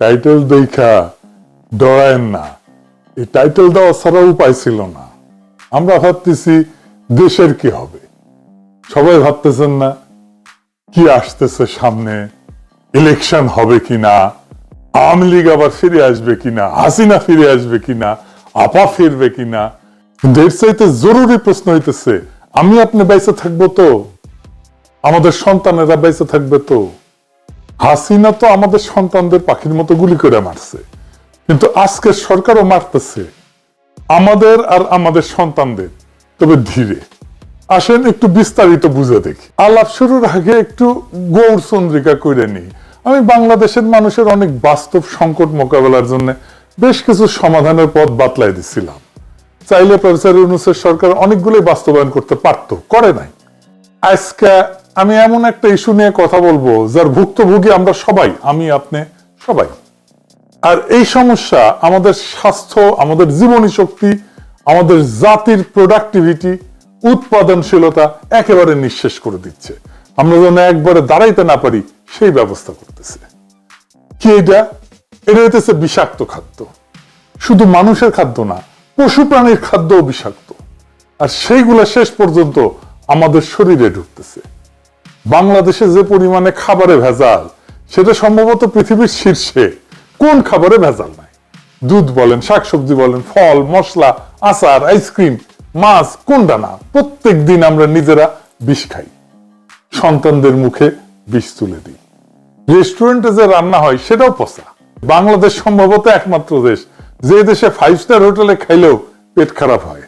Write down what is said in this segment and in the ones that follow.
Title দেখা ডরায়েন না। এই টাইটেল দেওয়া ছাড়া উপায় ছিল না। আমরা ভাবতেছি, দেশের কি হবে? সবাই ভাবতেছেন না, কি আসতেছে সামনে? ইলেকশন হবে কিনা? আওয়ামী লীগ আবার ফিরে আসবে কিনা? হাসিনা ফিরে আসবে কিনা? আপা ফিরবে কিনা? কিন্তু এর চাইতে জরুরি প্রশ্ন হইতেছে, আমি আপনি বাইসে থাকব তো? আমাদের সন্তানেরা বাইসে থাকবে তো? হাসিনা তো আমাদের সন্তানদের পাখির মতো গুলি করে মারছে। কিন্তু আজকের সরকারও মারতেছে। আমাদের আর আমাদের সন্তানদের। তবে ধীরে। আসেন একটু বিস্তারিত বুঝে দেখি। আলাপ শুরুর আগে একটু গৌর চন্দ্রিকা করে নিই। আমি বাংলাদেশের মানুষের অনেক বাস্তব সংকট মোকাবেলার জন্য বেশ কিছু সমাধানের পথ বাতলাই দিচ্ছিলাম চাইলে প্রফেসর ইউনুসের সরকার অনেকগুলোই বাস্তবায়ন করতে পারতো, করে নাই। আজকে আমি এমন একটা ইস্যু নিয়ে কথা বলব, যার ভুক্তভোগী আমরা সবাই, আমি, আপনি, সবাই। আর এই সমস্যা আমাদের স্বাস্থ্য, আমাদের জীবনী শক্তি, আমাদের জাতির প্রোডাক্টিভিটি উৎপাদনশীলতা একেবারে নিঃশেষ করে দিচ্ছে। আমরা যেন একবারে দাঁড়াইতে না পারি, সেই ব্যবস্থা করতেছে। কি এটা? এটা হইতেছে বিষাক্ত খাদ্য। শুধু মানুষের খাদ্য না পশু প্রাণীর খাদ্যও বিষাক্ত। আর সেইগুলো শেষ পর্যন্ত আমাদের শরীরে ঢুকতেছে। বাংলাদেশে যে পরিমাণে খাবারে ভেজাল, সেটা সম্ভবত পৃথিবীর শীর্ষে। কোন খাবারে ভেজাল নাই? দুধ বলেন, শাকসবজি বলেন, ফল, মশলা, আচার, আইসক্রিম, মাছ, কোনটা না প্রত্যেক দিন আমরা নিজেরা বিষ খাই। সন্তানদের মুখে বিষ তুলে দিই। রেস্টুরেন্টে যে রান্না হয়, সেটাও পচা। বাংলাদেশ সম্ভবত একমাত্র দেশ যে দেশে ফাইভ স্টার হোটেলে খাইলেও পেট খারাপ হয়।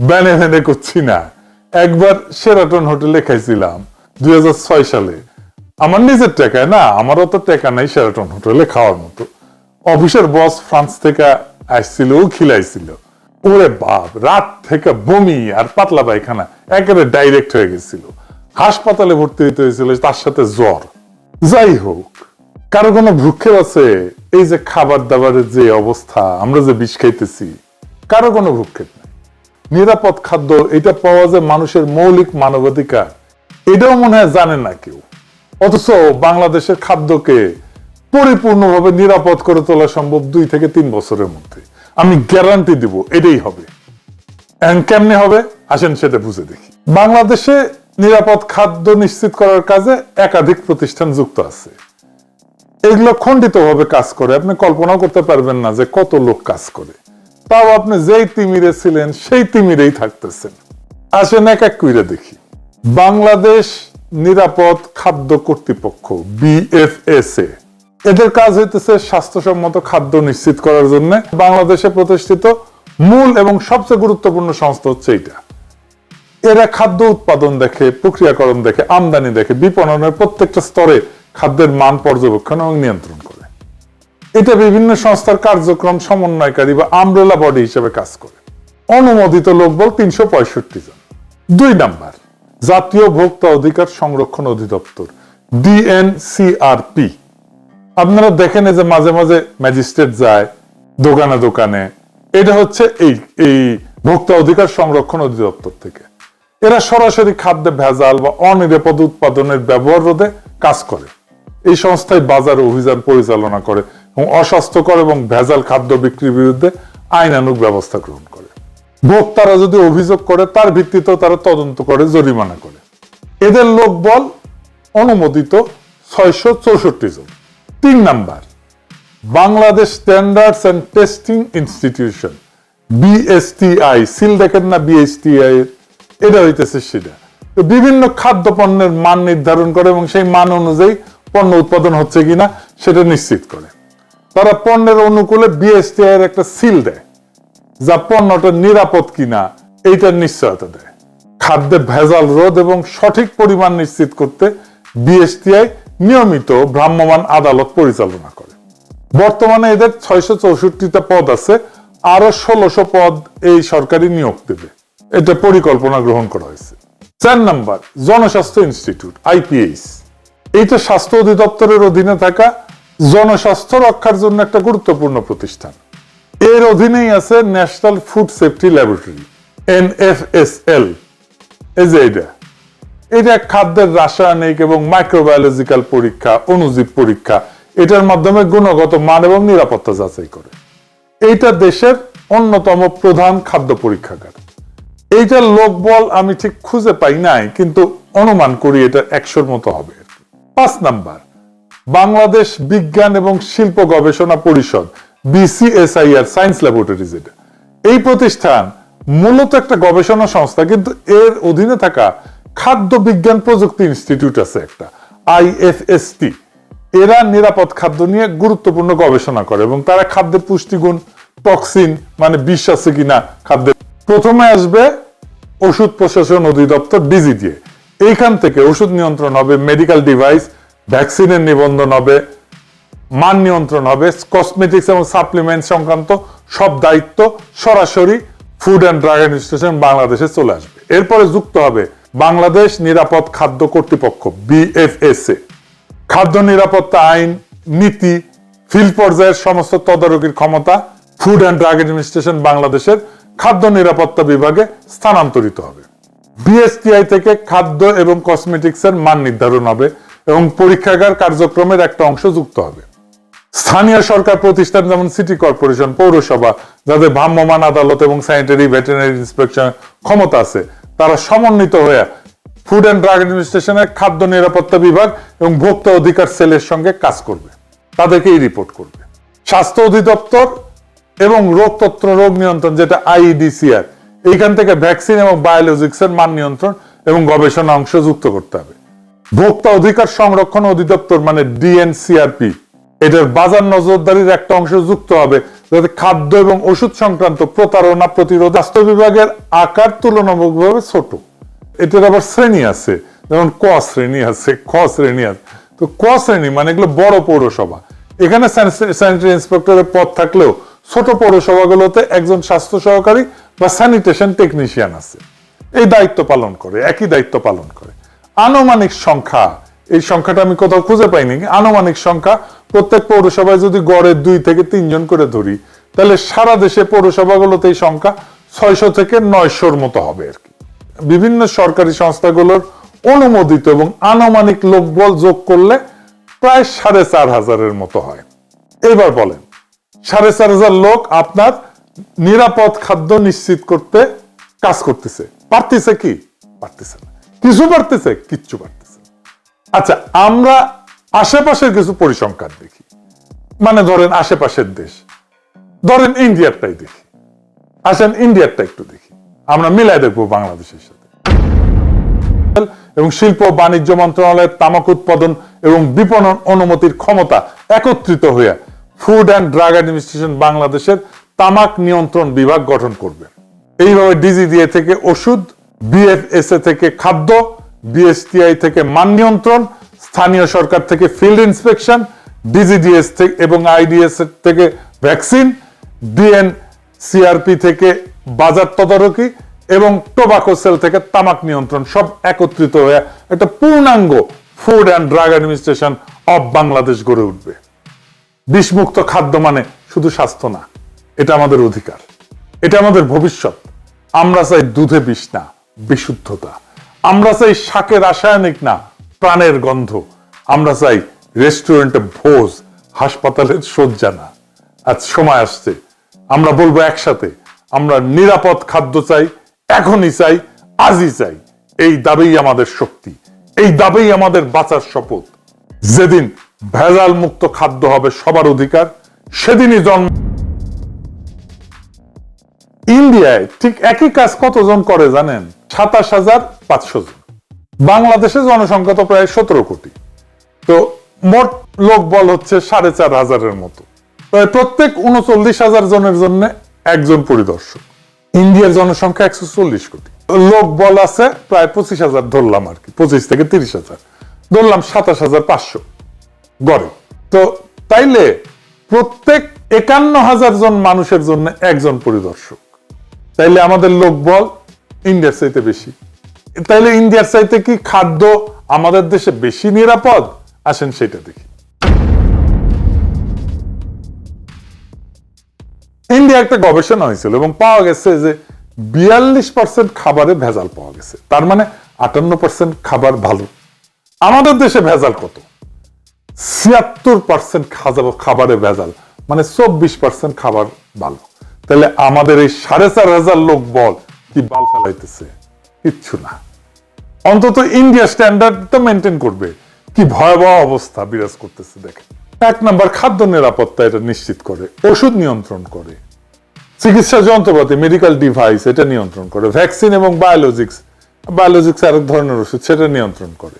ব্যানে ভ্যানে করছি না। একবার সেরাটন হোটেলে খাইছিলাম। দুই সালে। আমার নিজের টাকায় না, আমারও তো টাকা নাই সেরাটন হোটেলে খাওয়ার মতো। অফিসের বস ফ্রান্স থেকে আসছিল, ও খিলাইছিল। ওরে বাপ, রাত থেকে বমি আর পাতলা পায়খানা, একেবারে ডাইরেক্ট হয়ে গেছিল। হাসপাতালে ভর্তি হইতে হয়েছিল তার সাথে জ্বর। যাই হোক, কারও কোনো ভ্রুক্ষেপ আছে? এই যে খাবার দাবারের যে অবস্থা, আমরা যে বিষ খাইতেছি, কারও কোনো ভ্রুক্ষেপ নেই। নিরাপদ খাদ্য, এটা পাওয়া যায় মানুষের মৌলিক মানবাধিকার এটাও মনে হয় জানে না কেউ। অথচ বাংলাদেশের খাদ্যকে পরিপূর্ণভাবে নিরাপদ করে তোলা সম্ভব দুই থেকে তিন বছরের মধ্যে। আমি গ্যারান্টি দিব, এটাই হবে। কেমনে হবে? আসেন সেটা বুঝে দেখি। বাংলাদেশে নিরাপদ খাদ্য নিশ্চিত করার কাজে একাধিক প্রতিষ্ঠান যুক্ত আছে। এগুলো খণ্ডিতভাবে কাজ করে। আপনি কল্পনাও করতে পারবেন না যে কত লোক কাজ করে। তাও আপনি যেই তিমিরে ছিলেন, সেই তিমিরেই থাকতেছেন। আসেন এক এক কুইরে দেখি। বাংলাদেশ নিরাপদ খাদ্য কর্তৃপক্ষ, বিএফএসএ। এদের কাজ হইতেছে স্বাস্থ্যসম্মত খাদ্য নিশ্চিত করার জন্য বাংলাদেশে প্রতিষ্ঠিত মূল এবং সবচেয়ে গুরুত্বপূর্ণ সংস্থা হচ্ছে এটা এরা খাদ্য উৎপাদন দেখে, প্রক্রিয়াকরণ দেখে, আমদানি দেখে, বিপণনের প্রত্যেকটা স্তরে খাদ্যের মান পর্যবেক্ষণ এবং নিয়ন্ত্রণ করে। এটা বিভিন্ন সংস্থার কার্যক্রম সমন্বয়কারী বা আমব্রেলা বডি হিসেবে কাজ করে। অনুমোদিত লোকবল তিনশো পঁয়ষট্টি জন। দুই নাম্বার জাতীয় ভোক্তা অধিকার সংরক্ষণ অধিদপ্তর ডিএনসিআরপি আপনারা দেখেন যে মাঝে মাঝে ম্যাজিস্ট্রেট যায়, দোকানে দোকানে। এটা হচ্ছে এই এই ভোক্তা অধিকার সংরক্ষণ অধিদপ্তর থেকে। এরা সরাসরি খাদ্যে ভেজাল বা অনিরাপদ উৎপাদনের ব্যবহার রোধে কাজ করে। এই সংস্থায় বাজার অভিযান পরিচালনা করে এবং অস্বাস্থ্যকর এবং ভেজাল খাদ্য বিক্রির বিরুদ্ধে আইনানুগ ব্যবস্থা গ্রহণ করে। ভোক্তারা যদি অভিযোগ করে, তার ভিত্তিতেও তারা তদন্ত করে, জরিমানা করে। এদের লোক বল অনুমোদিত ছয়শো চৌষট্টি জন। তিন number, Bangladesh standards and testing institution BSTI seal দেখেন না বিএসটিআই এটা হইতেছে সেটা তো বিভিন্ন খাদ্য পণ্যের মান নির্ধারণ করে এবং সেই মান অনুযায়ী পণ্য উৎপাদন হচ্ছে কিনা, সেটা নিশ্চিত করে। তারা পণ্যের অনুকূলে বিএসটিআই এর একটা সিল দেয়। যা পণ্যটা নিরাপদ কিনা এইটার নিশ্চয়তা দেয়। খাদ্যে ভেজাল রোধ এবং সঠিক পরিমাণ নিশ্চিত করতে বিএসটিআই নিয়মিত ভ্রাম্যমাণ আদালত পরিচালনা করে। বর্তমানে এদের ছয়শো চৌষট্টিটা পদ আছে আরও ষোলোশো পদ এই সরকারি নিয়োগ দেবে। এটা পরিকল্পনা গ্রহণ করা হয়েছে। চার নাম্বার, জনস্বাস্থ্য ইনস্টিটিউট আইপিএস এইটা স্বাস্থ্য অধিদপ্তরের অধীনে থাকা জনস্বাস্থ্য রক্ষার জন্য একটা গুরুত্বপূর্ণ প্রতিষ্ঠান। এর অধীনেই আছে national food safety laboratory NFSL এই যে এটা এটা খাদ্যের রাসায়নিক এবং মাইক্রোবায়োলজিক্যাল পরীক্ষা অনুজীব পরীক্ষা। এটার মাধ্যমে গুণগত মান এবং নিরাপত্তা যাচাই করে। এইটা দেশের অন্যতম প্রধান খাদ্য পরীক্ষাগার। এইটার লোকবল আমি ঠিক খুঁজে পাই নাই, কিন্তু অনুমান করি এটা একশোর মতো হবে। পাঁচ নাম্বার, বাংলাদেশ বিজ্ঞান এবং শিল্প গবেষণা পরিষদ বিসিএসআইআর সায়েন্স ল্যাবরেটরিজ এটা। এই প্রতিষ্ঠান মূলত একটা গবেষণা সংস্থা, কিন্তু এর অধীনে থাকা খাদ্য বিজ্ঞান প্রযুক্তি ইনস্টিটিউট আছে একটা আইএফএসটি এরা নিরাপদ খাদ্য নিয়ে গুরুত্বপূর্ণ গবেষণা করে এবং তারা খাদ্যের পুষ্টিগুণ, টক্সিন মানে বিষ আছে কিনা খাদ্যের। প্রথমে আসবে ওষুধ প্রশাসন অধিদপ্তর ডিজিডিএ। এইখান থেকে ওষুধ নিয়ন্ত্রণ হবে, মেডিকেল ডিভাইস, ভ্যাকসিনের নিবন্ধন হবে মান নিয়ন্ত্রণ হবে কসমেটিক্স এবং সাপ্লিমেন্ট সংক্রান্ত সব দায়িত্ব সরাসরি ফুড অ্যান্ড ড্রাগ অ্যাডমিনিস্ট্রেশন বাংলাদেশে চলে আসবে। এরপরে যুক্ত হবে বাংলাদেশ নিরাপদ খাদ্য কর্তৃপক্ষ বিএফএসএ খাদ্য নিরাপত্তা আইন, নীতি ফিল্ড পর্যায়ের সমস্ত তদারকির ক্ষমতা ফুড অ্যান্ড ড্রাগ অ্যাডমিনিস্ট্রেশন বাংলাদেশের খাদ্য নিরাপত্তা বিভাগে স্থানান্তরিত হবে। বিএসটিআই থেকে খাদ্য এবং কসমেটিক্সের মান নির্ধারণ হবে এবং পরীক্ষাগার কার্যক্রমের একটা অংশ যুক্ত হবে। স্থানীয় সরকার প্রতিষ্ঠান যেমন সিটি কর্পোরেশন, পৌরসভা, যাদের ভ্রাম্যমাণ আদালত এবং স্যানিটারি ভেটেরিনারি ইন্সপেকশন ক্ষমতা আছে, তারা সমন্বিত হয়ে ফুড অ্যান্ড ড্রাগ অ্যাডমিনিস্ট্রেশনের খাদ্য নিরাপত্তা বিভাগ এবং ভোক্তা অধিকার সেলের সঙ্গে কাজ করবে। তাদেরকে এই রিপোর্ট করবে। স্বাস্থ্য অধিদপ্তর এবং রোগতত্ত্ব রোগ নিয়ন্ত্রণ, যেটা আইডিসিআর এইখান থেকে ভ্যাকসিন এবং বায়োলজিক্স এর মান নিয়ন্ত্রণ এবং গবেষণা অংশ যুক্ত করতে হবে। ভোক্তা অধিকার সংরক্ষণ অধিদপ্তর মানে ডিএনসিআরপি এটার বাজার নজরদারির একটা অংশ যুক্ত হবে, যাতে খাদ্য এবং ওষুধ সংক্রান্ত প্রতারণা প্রতিরোধ স্বাস্থ্য বিভাগের আকার তুলনামূলকভাবে ছোট। এটার আবার শ্রেণি আছে, যেমন ক শ্রেণি আছে, খ শ্রেণি আছে। তো ক শ্রেণি মানে এগুলো বড় পৌরসভা। এখানে স্যানিটারি ইন্সপেক্টরের পদ থাকলেও ছোট পৌরসভাগুলোতে একজন স্বাস্থ্য সহকারী বা স্যানিটেশন টেকনিশিয়ান আছে। এই দায়িত্ব পালন করে, একই দায়িত্ব পালন করে। আনুমানিক সংখ্যা এই সংখ্যাটা আমি কোথাও খুঁজে পাইনি। আনুমানিক সংখ্যা প্রত্যেক পৌরসভায় যদি গড়ে দুই থেকে তিনজন করে ধরি, তাহলে সারা দেশে পৌরসভাগুলোতে এই সংখ্যা ছয়শো থেকে নয়শোর মতো হবে আর কি। বিভিন্ন সরকারি সংস্থাগুলোর অনুমোদিত এবং আনুমানিক লোকবল যোগ করলে প্রায় সাড়ে চার হাজারের মতো হয়। এবার বলেন, সাড়ে চার হাজার লোক আপনার নিরাপদ খাদ্য নিশ্চিত করতে কাজ করতেছে। পারতেছে কি? পারতেছে না। কিছু পারতেছে, কিচ্ছু পারতেছে। আচ্ছা আমরা আশেপাশের কিছু পরিসংখ্যান দেখি। মানে ধরেন আশেপাশের দেশ। ধরেন ইন্ডিয়ারটাই দেখি। আসেন ইন্ডিয়ারটা একটু দেখি। আমরা মিলাই দেখব বাংলাদেশের সাথে। এবং শিল্প, বাণিজ্য মন্ত্রণালয়ের তামাক উৎপাদন এবং বিপণন অনুমতির ক্ষমতা একত্রিত হয়ে ফুড অ্যান্ড ড্রাগ অ্যাডমিনিস্ট্রেশন বাংলাদেশের তামাক নিয়ন্ত্রণ বিভাগ গঠন করবে। এইভাবে ডিজিডিএ থেকে ওষুধ বিএফএসএ থেকে খাদ্য বিএসটিআই থেকে মান নিয়ন্ত্রণ, স্থানীয় সরকার থেকে ফিল্ড ইন্সপেকশন ডিজিডিএস থেকে এবং আইডিএস থেকে ভ্যাকসিন ডিএন সিআরপি থেকে বাজার তদারকি এবং টোবাকো সেল থেকে তামাক নিয়ন্ত্রণ, সব একত্রিত হয়ে একটা পূর্ণাঙ্গ food and drug administration of Bangladesh গড়ে উঠবে। বিষমুক্ত খাদ্য মানে শুধু স্বাস্থ্য না, এটা আমাদের অধিকার, এটা আমাদের ভবিষ্যৎ। আমরা চাই দুধে বিষ না, বিশুদ্ধতা। আমরা চাই শাকে রাসায়নিক না, প্রাণের গন্ধ। আমরা চাই রেস্টুরেন্টে ভোজ, হাসপাতালের শয্যা না। আজ সময় আসছে, আমরা বলব একসাথে, আমরা নিরাপদ খাদ্য চাই, এখনই চাই, আজই চাই। এই দাবিই আমাদের শক্তি, এই দাবিই আমাদের বাঁচার শপথ। যেদিন ভেজাল মুক্ত খাদ্য হবে সবার অধিকার, সেদিনই জন্ম ইন্ডিয়ায় ঠিক একই কাজ কতজন করে জানেন? সাতাশ হাজার পাঁচশো জন। বাংলাদেশে জনসংখ্যা তো প্রায় সতেরো কোটি। তো মোট লোক বল হচ্ছে সাড়ে চার হাজারের মতো। প্রায় প্রত্যেক উনচল্লিশ হাজার জনের জন্য একজন পরিদর্শক। ইন্ডিয়ার জনসংখ্যা একশো চল্লিশ কোটি। লোক বল আছে প্রায় পঁচিশ হাজার, ধরলাম আর কি, পঁচিশ থেকে তিরিশ হাজার। ধরলাম সাতাশ হাজার পাঁচশো। গড়ে। তো তাইলে প্রত্যেক একান্ন হাজার জন মানুষের জন্য একজন পরিদর্শক। তাইলে আমাদের লোক বল ইন্ডিয়ার চাইতে বেশি। তাইলে ইন্ডিয়ার চাইতে কি খাদ্য আমাদের দেশে বেশি নিরাপদ? আসেন সেটা দেখি। ইন্ডিয়া একটা গবেষণা হয়েছিল এবং পাওয়া গেছে যে বিয়াল্লিশ পার্সেন্ট খাবারে ভেজাল পাওয়া গেছে। তার মানে আটান্ন পার্সেন্ট খাবার ভালো। আমাদের দেশে ভেজাল কত? ছিয়াত্তর পার্সেন্ট খাবারে ভেজাল। মানে চব্বিশ পার্সেন্ট খাবার ভালো। তাহলে আমাদের এই সাড়ে চার হাজার লোক বল কি বাল ফেলাইতেছে? কিচ্ছু না। অন্তত ইন্ডিয়া স্ট্যান্ডার্ড তো মেনটেন করবে। কি ভয়াবহ অবস্থা বিরাজ করতেছে দেখে এক নাম্বার খাদ্য নিরাপত্তা এটা নিশ্চিত করে, ওষুধ নিয়ন্ত্রণ করে। চিকিৎসা যন্ত্রপাতি মেডিকেল ডিভাইস এটা নিয়ন্ত্রণ করে ভ্যাকসিন এবং বায়োলজিক্স বায়োলজিক্স আরেক ধরনের ওষুধ সেটা নিয়ন্ত্রণ করে।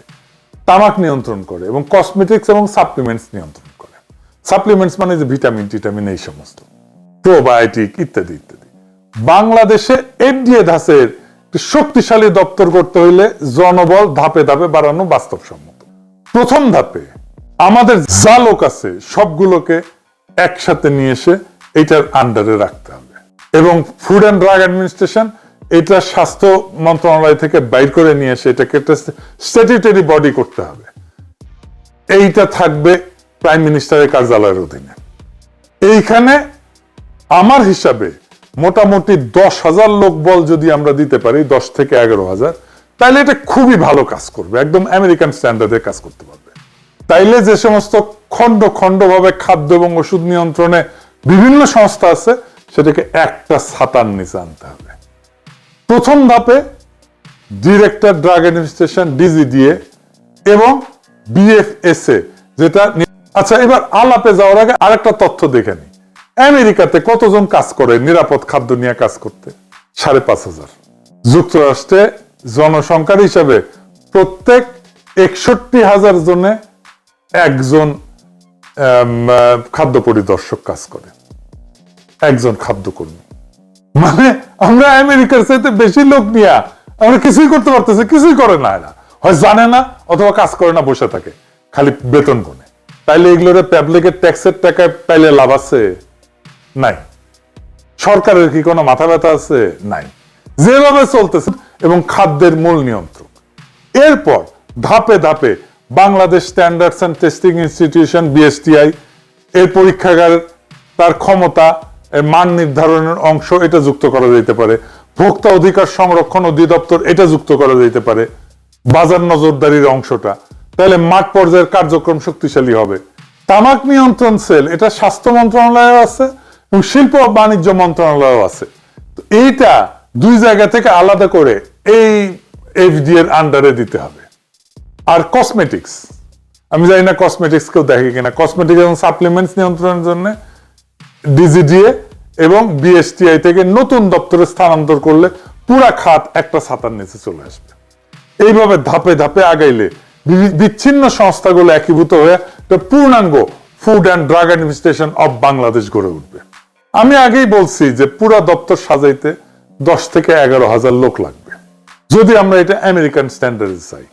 তামাক নিয়ন্ত্রণ করে এবং কসমেটিক্স এবং সাপ্লিমেন্টস নিয়ন্ত্রণ করে। সাপ্লিমেন্টস মানে যে ভিটামিন টিটামিন এই সমস্ত প্রোবায়োটিক ইত্যাদি ইত্যাদি। বাংলাদেশে এফডিএ ধাসের শক্তিশালী দপ্তর করতে হইলে জনবল ধাপে ধাপে বাড়ানো বাস্তবসম্মত। প্রথম ধাপে আমাদের যা লোক আছে সবগুলোকে একসাথে নিয়ে এসে এটার আন্ডারে রাখতে হবে। এবং ফুড অ্যান্ড ড্রাগ অ্যাডমিনিস্ট্রেশন এটা স্বাস্থ্য মন্ত্রণালয় থেকে বাইর করে নিয়ে এসে এটাকে একটা স্ট্যাটিউটারি বডি করতে হবে। এইটা থাকবে প্রাইম মিনিস্টারের কার্যালয়ের অধীনে। এইখানে আমার হিসাবে মোটামুটি দশ হাজার লোক বল যদি আমরা দিতে পারি, দশ থেকে এগারো হাজার, তাহলে এটা খুবই ভালো কাজ করবে, একদম আমেরিকান স্ট্যান্ডার্ডে কাজ করতে পারবে। তাইলে যে সমস্ত খণ্ড খণ্ড ভাবে খাদ্য এবং ওষুধ নিয়ন্ত্রণে বিভিন্ন সংস্থা আছে, সেটাকে একটা ছাতার নিচে আনতে হবে। প্রথম ধাপে ডিরেক্টর ড্রাগ অ্যাডমিনিস্ট্রেশন, ডিজিডিএ এবং বিএফএসএ, যেটা আচ্ছা এবার আলাপে যাওয়ার আগে আরেকটা তথ্য দেখে নি আমেরিকাতে কতজন কাজ করে নিরাপদ খাদ্য নিয়ে কাজ করতে? সাড়ে পাঁচ হাজার। যুক্তরাষ্ট্রে জনসংখ্যার হিসাবে প্রত্যেক একষট্টি হাজার জনে একজন খাদ্য পরিদর্শক কাজ করে। একজন খাদ্যকর্মী। মানে আমরা আমেরিকার চাইতে বেশি লোক নিয়ে আমরা কিছুই করতে পারতেছি, কিছুই করে না এরা। হয় জানে না অথবা কাজ করে না, বসে থাকে। খালি বেতন গুনে তাইলে এগুলোর পাবলিকের ট্যাক্সের টাকায় পাইলে লাভ আছে? নাই। সরকারের কি কোনো মাথা ব্যথা আছে? নাই। যেভাবে চলতেছে, এবং খাদ্যের মূল নিয়ন্ত্রক। এরপর ধাপে ধাপে Bangladesh standards and testing institution BSTI এর পরীক্ষাগার, তার ক্ষমতা মান নির্ধারণের অংশ এটা যুক্ত করা যেতে পারে। ভোক্তা অধিকার সংরক্ষণ অধিদপ্তর এটা যুক্ত করা যেতে পারে। বাজার নজরদারির অংশটা। তাহলে মাঠ পর্যায়ের কার্যক্রম শক্তিশালী হবে। তামাক নিয়ন্ত্রণ সেল, এটা স্বাস্থ্য মন্ত্রণালয়েও আছে এবং শিল্প বাণিজ্য মন্ত্রণালয় আছে। এইটা দুই জায়গা থেকে আলাদা করে এই এফডি এর আন্ডারে দিতে হবে। আর কসমেটিক্স আমি জানি না কসমেটিক্স কেউ দেখে কিনা। কসমেটিক্স এবং সাপ্লিমেন্টস নিয়ন্ত্রণের জন্য ডিজিডিএ এবং বিএসটিআই থেকে নতুন দপ্তরে স্থানান্তর করলে পুরা খাত একটা ছাতার নিচে চলে আসবে। এইভাবে ধাপে ধাপে আগাইলে বিচ্ছিন্ন সংস্থাগুলো একীভূত হয়ে পূর্ণাঙ্গ food and drug administration of Bangladesh গড়ে উঠবে। আমি আগেই বলছি যে পুরা দপ্তর সাজাইতে দশ থেকে এগারো হাজার লোক লাগবে। যদি আমরা এটা আমেরিকান স্ট্যান্ডার্ডে চাই।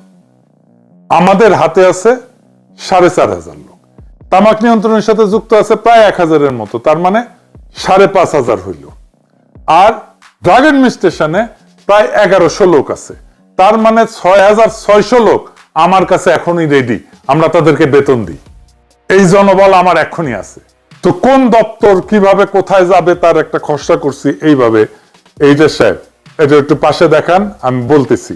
আমাদের হাতে আছে সাড়ে চার হাজার লোক। তামাক নিয়ন্ত্রণের সাথে যুক্ত আছে প্রায় এক হাজারের মতো। তার মানে সাড়ে পাঁচ হাজার হইল। আর ড্রাগ অ্যাডমিনিস্ট্রেশনে প্রায় এগারোশো লোক আছে। তার মানে ছয় হাজার ছয়শো লোক আমার কাছে এখনই রেডি আমরা তাদেরকে বেতন দিই। এই জনবল আমার এখনই আছে। তো কোন দপ্তর কীভাবে কোথায় যাবে তার একটা খসড়া করছি এইভাবে। এই যে সাহেব এটা একটু পাশে দেখান, আমি বলতেছি।